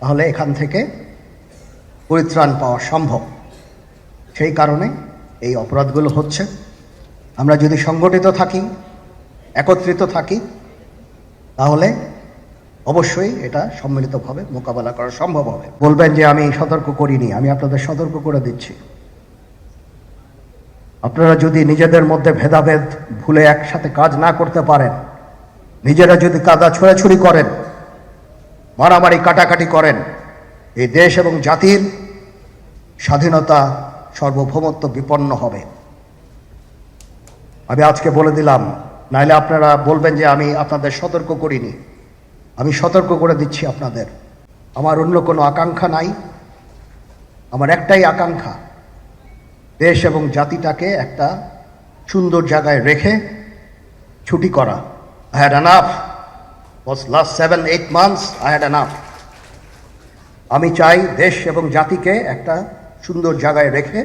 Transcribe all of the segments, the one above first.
তাহলে এখান থেকে পরিত্রাণ পাওয়া সম্ভব। সেই কারণে এই অপরাধগুলো হচ্ছে। আমরা যদি সংগঠিত থাকি, একত্রিত থাকি, তাহলে অবশ্যই এটা সম্মিলিতভাবে মোকাবেলা করা সম্ভব হবে। বলবেন যে আমি সতর্ক করিনি, আমি আপনাদের সতর্ক করে দিচ্ছি। আপনারা যদি নিজেদের মধ্যে ভেদাভেদ ভুলে একসাথে কাজ না করতে পারেন, নিজেরা যদি কাদা ছোড়াছুড়ি করেন মারামারি কাটাকাটি করেন। এই দেশ এবং জাতির স্বাধীনতা সার্বভৌমত্ব বিপন্ন হবে। আমি আজকে বলে দিলাম, নাইলে আপনারা বলবেন যে আমি আপনাদের সতর্ক করিনি। আমি সতর্ক করে দিচ্ছি আপনাদের। আমার অন্য কোনো আকাঙ্ক্ষা নাই। আমার একটাই আকাঙ্ক্ষা, দেশ এবং জাতিটাকে একটা সুন্দর জায়গায় রেখে ছুটি করা। I had was last seven eight months I had enough আমি চাই দেশ এবং জাতিকে একটা সুন্দর জায়গায় রেখে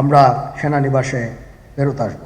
আমরা সেনানিবাসে ফেরত আসব।